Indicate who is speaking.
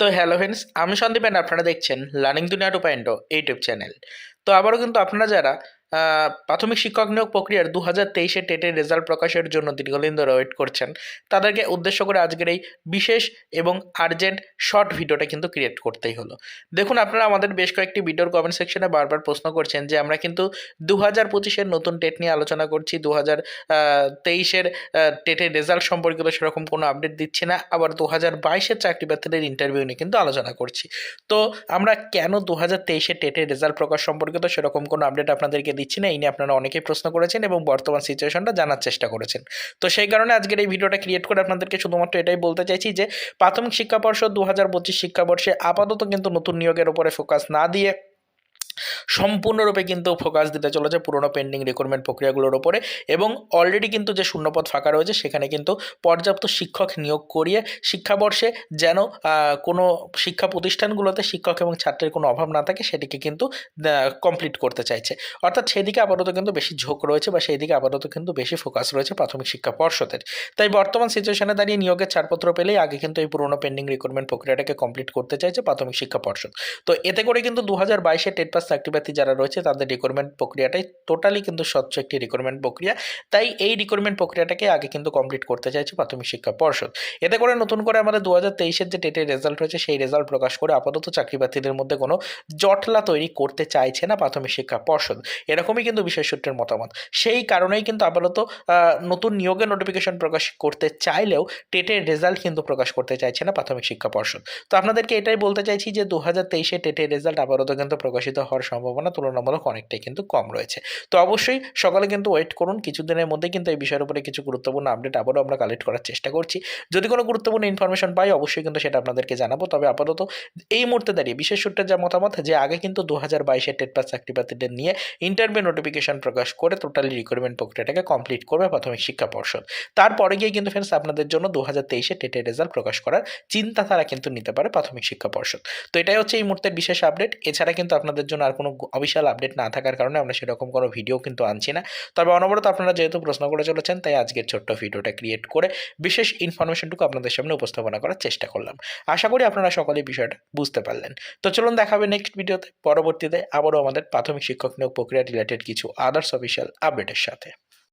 Speaker 1: তো hello friends আমি Sandeep and আপনারা দেখছেন লার্নিং দুনিয়া টু পয়েন্ট ইউটিউব চ্যানেল তো আবারও কিন্তু আপনারা যারা প্রাথমিক শিক্ষক নিয়োগ প্রক্রিয়ার দু হাজার তেইশে টেটের রেজাল্ট প্রকাশের জন্য দীর্ঘদিন ধরে ওয়েট করছেন। তাদেরকে উদ্দেশ্য করে আজকের এই বিশেষ এবং আর্জেন্ট শর্ট ভিডিওটা কিন্তু ক্রিয়েট করতেই হলো। দেখুন, আপনারা আমাদের বেশ কয়েকটি ভিডিওর কমেন্ট সেকশনে বারবার প্রশ্ন করছেন যে, আমরা কিন্তু দু হাজার পঁচিশের নতুন টেট নিয়ে আলোচনা করছি দু হাজার তেইশের টেটের রেজাল্ট সম্পর্কিত সেরকম কোনো আপডেট দিচ্ছি না, আবার দু হাজার বাইশের চাকরি প্রার্থীদের ইন্টারভিউ নিয়ে কিন্তু আলোচনা করছি। তো আমরা কেন দু হাজার তেইশে টেটের রেজাল্ট প্রকাশ সম্পর্কিত সেরকম কোনো আপডেট আপনাদেরকে দিচ্ছি না, এই নিয়ে আপনারা অনেকেই প্রশ্ন করেছেন এবং বর্তমান সিচুয়েশনটা জানার চেষ্টা করেছেন। তো সেই কারণে আজকের এই ভিডিওটা ক্রিয়েট করে আপনাদেরকে শুধুমাত্র এটাই বলতে চাইছি যে, প্রাথমিক শিক্ষা পর্ষদ দু হাজার পঁচিশ শিক্ষাবর্ষে আপাতত কিন্তু নতুন নিয়োগের উপরে ফোকাস না দিয়ে সম্পূর্ণরূপে কিন্তু ফোকাস দিতে চলেছে পুরনো পেন্ডিং রিক্রুটমেন্ট প্রক্রিয়াগুলোর ওপরে এবং অলরেডি কিন্তু যে শূন্যপদ ফাঁকা রয়েছে সেখানে কিন্তু পর্যাপ্ত শিক্ষক নিয়োগ করিয়ে শিক্ষাবর্ষে যেন কোনো শিক্ষা প্রতিষ্ঠানগুলোতে শিক্ষক এবং ছাত্রের কোনো অভাব না থাকে সেটিকে কিন্তু কমপ্লিট করতে চাইছে। অর্থাৎ সেদিকে আপাতত কিন্তু বেশি ঝোঁক রয়েছে বা সেই দিকে আপাতত কিন্তু বেশি ফোকাস রয়েছে প্রাথমিক শিক্ষা পর্ষদের। তাই বর্তমান সিচুয়েশনে দাঁড়িয়ে নিয়োগের ছাড়পত্র পেলেই আগে কিন্তু এই পুরনো পেন্ডিং রিক্রুটমেন্ট প্রক্রিয়াটাকে কমপ্লিট করতে চাইছে প্রাথমিক শিক্ষা পর্ষদ। তো এতে করে কিন্তু দু হাজার বাইশে টেট পাস চাকরি প্রার্থী যারা রয়েছে, তাদের রিক্রুটমেন্ট প্রক্রিয়াটাই টোটালি কিন্তু স্বচ্ছ একটি রিক্রুটমেন্ট প্রক্রিয়া। তাই এই রিক্রুটমেন্ট প্রক্রিয়াটাকে আগে কিন্তু কমপ্লিট করতে চাইছে প্রাথমিক শিক্ষা পর্ষদ। এতে করে নতুন করে আমাদের দু হাজার তেইশের যে টেটের রেজাল্ট রয়েছে, সেই রেজাল্ট প্রকাশ করে আপাতত চাকরি প্রার্থীদের মধ্যে কোনো জটলা তৈরি করতে চাইছে না প্রাথমিক শিক্ষা পর্ষদ। এরকমই কিন্তু বিশেষ সূত্রের মতামত। সেই কারণেই কিন্তু আপাতত নতুন নিয়োগের নোটিফিকেশন প্রকাশ করতে চাইলেও টেটের রেজাল্ট কিন্তু প্রকাশ করতে চাইছে না প্রাথমিক শিক্ষা পর্ষদ। তো আপনাদেরকে এটাই বলতে চাইছি যে দু হাজার তেইশে টেটের রেজাল্ট আপাতত কিন্তু প্রকাশিত হওয়ার সম্ভাবনা তুলনামূলক অনেকটাই কিন্তু কম রয়েছে। তো অবশ্যই সকালে কিন্তু ওয়েট করুন, কিছুদিনের মধ্যে কিন্তু এই বিষয়ের উপরে কিছু গুরুত্বপূর্ণ আপডেট আবারও আমরা কালেক্ট করার চেষ্টা করছি। যদি কোনো গুরুত্বপূর্ণ ইনফরমেশন পাই, অবশ্যই কিন্তু সেটা আপনাদেরকে জানাব। তবে আপাতত এই মুহূর্তে দাঁড়িয়ে বিশেষ সূত্রের যা মতামত, যে আগে কিন্তু দু হাজার বাইশের টেট পাস চাকরি প্রার্থীদের নিয়ে ইন্টারভিউ নোটিফিকেশন প্রকাশ করে টোটালি রিক্রুটমেন্ট প্রক্রিয়াটাকে কমপ্লিট করবে প্রাথমিক শিক্ষা পর্ষদ। তারপরে গিয়ে কিন্তু ফ্রেন্ডস আপনাদের জন্য দু হাজার তেইশে টেটের রেজাল্ট প্রকাশ করার চিন্তা তারা কিন্তু নিতে পারে প্রাথমিক শিক্ষা পর্ষদ। তো এটাই হচ্ছে এই মুহূর্তের বিশেষ আপডেট এছাড়া কিন্তু আপনাদের জন্য আর কোনো অফিসিয়াল আপডেট না থাকার কারণে আমরা সেরকম কোনো ভিডিও কিন্তু আনছি না। তবে অনবরত আপনারা যেহেতু প্রশ্ন করে চলেছেন, তাই আজকের ছোট্ট ভিডিওটা ক্রিয়েট করে বিশেষ ইনফরমেশনটুকু আপনাদের সামনে উপস্থাপনা করার চেষ্টা করলাম। আশা করি আপনারা সকলে বিষয়টা বুঝতে পারলেন। তো চলুন দেখাবে নেক্সট ভিডিওতে পরবর্তীতে আবারও আমাদের প্রাথমিক শিক্ষক নিয়োগ প্রক্রিয়া রিলেটেড কিছু আদার্স অফিসিয়াল আপডেটের সাথে।